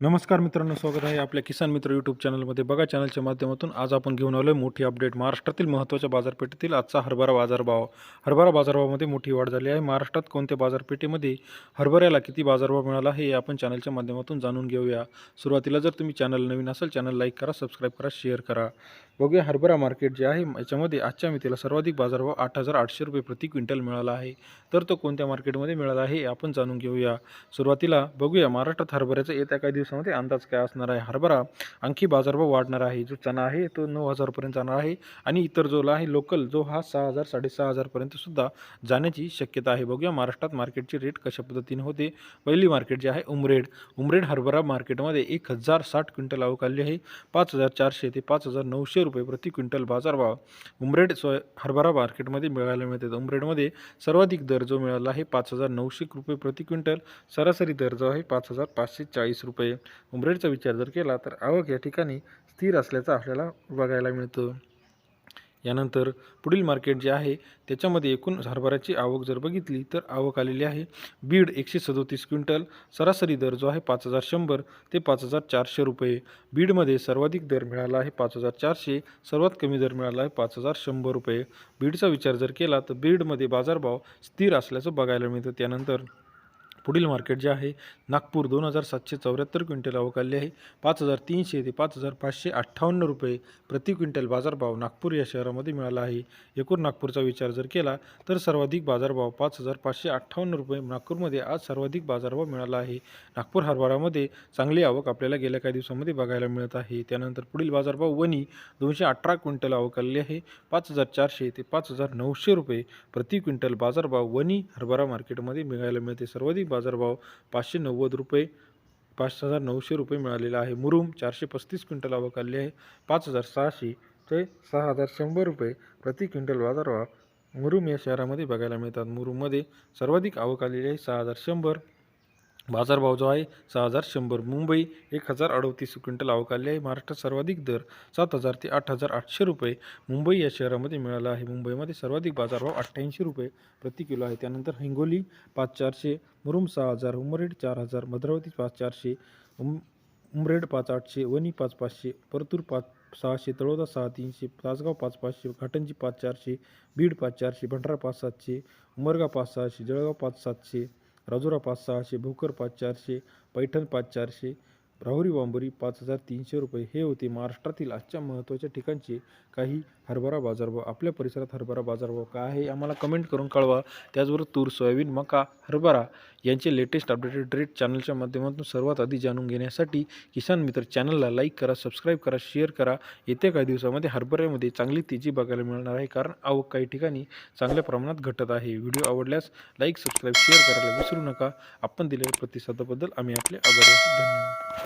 नमस्कार मित्रांनो स्वागत आहे आपल्या किसान मित्र यूट्यूब चॅनलमध्ये. बघा चॅनलच्या माध्यमातून आज आपण घेऊन आलो आहे मोठी अपडेट महाराष्ट्रातील महत्त्वाच्या बाजारपेठेतील आजचा हरभरा बाजारभाव. हरभरा बाजारभावामध्ये मोठी वाढ झाली आहे. महाराष्ट्रात कोणत्या बाजारपेठेमध्ये हरभऱ्याला किती बाजारभाव मिळाला हे आपण चॅनलच्या माध्यमातून जाणून घेऊया. सुरुवातीला जर तुम्ही चॅनल नवीन असेल चॅनल लाईक करा सबस्क्राईब करा शेअर करा. बघूया हरभरा मार्केट जे आहे याच्यामध्ये आजच्या मितीला सर्वाधिक बाजारभाव आठ हजार आठशे रुपये प्रति क्विंटल मिळाला आहे. तर तो कोणत्या मार्केटमध्ये मिळाला आहे हे आपण जाणून घेऊया. सुरुवातीला बघूया महाराष्ट्रात हरभऱ्याचा येत्या काही दिवसामध्ये अंदाज काय असणार आहे? हरभरा आणखी बाजारभाव वाढणार आहे. जो चणा आहे तो नऊ हजारपर्यंत जाणार आहे आणि इतर जो आहे लोकल जो हा सहा हजार साडेसहा हजारपर्यंत सुद्धा जाण्याची शक्यता आहे. बघूया महाराष्ट्रात मार्केटची रेट कशा पद्धतीने होते? पहिली मार्केट जे आहे उमरेड. उमरेड हरभरा मार्केटमध्ये एक हजार साठ क्विंटल आवक आली आहे. पाच हजार चारशे ते पाच हजार नऊशे रुपये प्रति क्विंटल बाजारभाव उमरेड सोय हरभरा मार्केटमध्ये मिळायला मिळते. उमरेडमध्ये सर्वाधिक दर जो मिळाला आहे पाच हजार नऊशे रुपये प्रति क्विंटल. सरासरी दर जो आहे पाच हजार पाचशे चाळीस रुपये. उमरेडचा विचार जर केला तर आवक या ठिकाणी स्थिर असल्याचं आपल्याला बघायला मिळतं. यानंतर पुढील मार्केट जे आहे त्याच्यामध्ये एकूण हरभऱ्याची आवक जर बघितली तर आवक आलेली आहे. बीड एकशे सदोतीस क्विंटल सरासरी दर जो आहे पाच हजार शंभर ते पाच हजार चारशे रुपये. बीडमध्ये सर्वाधिक दर मिळाला आहे पाच हजार चारशे सर्वात कमी दर मिळाला आहे पाच हजार शंभर रुपये. बीडचा विचार जर केला तर बीडमध्ये बाजारभाव स्थिर असल्याचं बघायला मिळतं त्यानंतर. पुढील मार्केट जे आहे नागपूर दोन हजार सातशे चौऱ्याहत्तर क्विंटल अवकालली आहे. पाच हजार तीनशे ते पाच हजार पाचशे अठ्ठावन्न रुपये प्रति क्विंटल बाजारभाव नागपूर या शहरामध्ये मिळाला आहे. एकूण नागपूरचा विचार जर केला तर सर्वाधिक बाजारभाव पाच हजार पाचशे अठ्ठावन्न रुपये नागपूरमध्ये आज सर्वाधिक बाजारभाव मिळाला आहे. नागपूर हरभरामध्ये चांगली आवक आपल्याला गेल्या काही दिवसांमध्ये बघायला मिळत आहे. त्यानंतर पुढील बाजारभाव वणी दोनशे अठरा क्विंटल अवकालली आहे. पाच हजार चारशे ते पाच हजार नऊशे रुपये प्रति क्विंटल बाजारभाव वणी हरभरा मार्केटमध्ये मिळायला मिळते. सर्वाधिक बाजारभाव पाचशे नव्वद रुपये पाच हजार नऊशे रुपये मिळालेला आहे. मुरुम चारशे पस्तीस क्विंटल आवक आली आहे. पाच हजार सहाशे ते सहा हजार शंभर रुपये प्रति क्विंटल बाजारभाव मुरुम या शहरामध्ये बघायला मिळतात. मुरुममध्ये सर्वाधिक आवक आलेली आहे. सहा हजार शंभर बाजारभाव जो आहे सहा हजार शंभर. मुंबई एक हजार अडतीस क्विंटल आवक आहे. महाराष्ट्रात सर्वाधिक दर सात हजार ते आठ हजार आठशे रुपये. मुंबई या शहरामध्ये मिळाला आहे. मुंबईमध्ये सर्वाधिक बाजारभाव अठ्ठ्याऐंशी रुपये प्रति किलो आहे. त्यानंतर हिंगोली पाच चारशे मुरुम सहा हजार उमरेड चार हजार भद्रावती पाच चारशे उम उमरेड पाच आठशे वणी पाच पाचशे परतूर पाच सहाशे तळोदा सहा तीनशे तासगाव पाच पाचशे घाटंजी पाच चारशे बीड पाच चारशे भंडारा पाच सातशे उमरगा पाच सहाशे जळगाव पाच सातशे राजुरा पाच सहाशे भोकर पाच चारशे पैठण पाच चारशे राहुरी वांबरी पाच हजार तीनशे रुपये. हे होते महाराष्ट्रातील आजच्या महत्त्वाच्या ठिकाणचे काही हरभरा बाजारभाव आपल्या परिसरात हरभरा बाजारभाव काय आहे आम्हाला कमेंट करून कळवा. त्याचबरोबर तूर सोयाबीन मका हरभरा यांचे लेटेस्ट अपडेटेड रेट चॅनलच्या माध्यमातून सर्वात आधी जाणून घेण्यासाठी किसान मित्र चॅनलला लाईक करा सबस्क्राईब करा शेअर करा. येत्या काही दिवसामध्ये हरभऱ्यामध्ये चांगली तेजी बघायला मिळणार आहे कारण आवक काही ठिकाणी चांगल्या प्रमाणात घटत आहे. व्हिडिओ आवडल्यास लाईक सबस्क्राईब शेअर करायला विसरू नका. आपण दिलेल्या प्रतिसादाबद्दल आम्ही आपले आभारी धन्यवाद.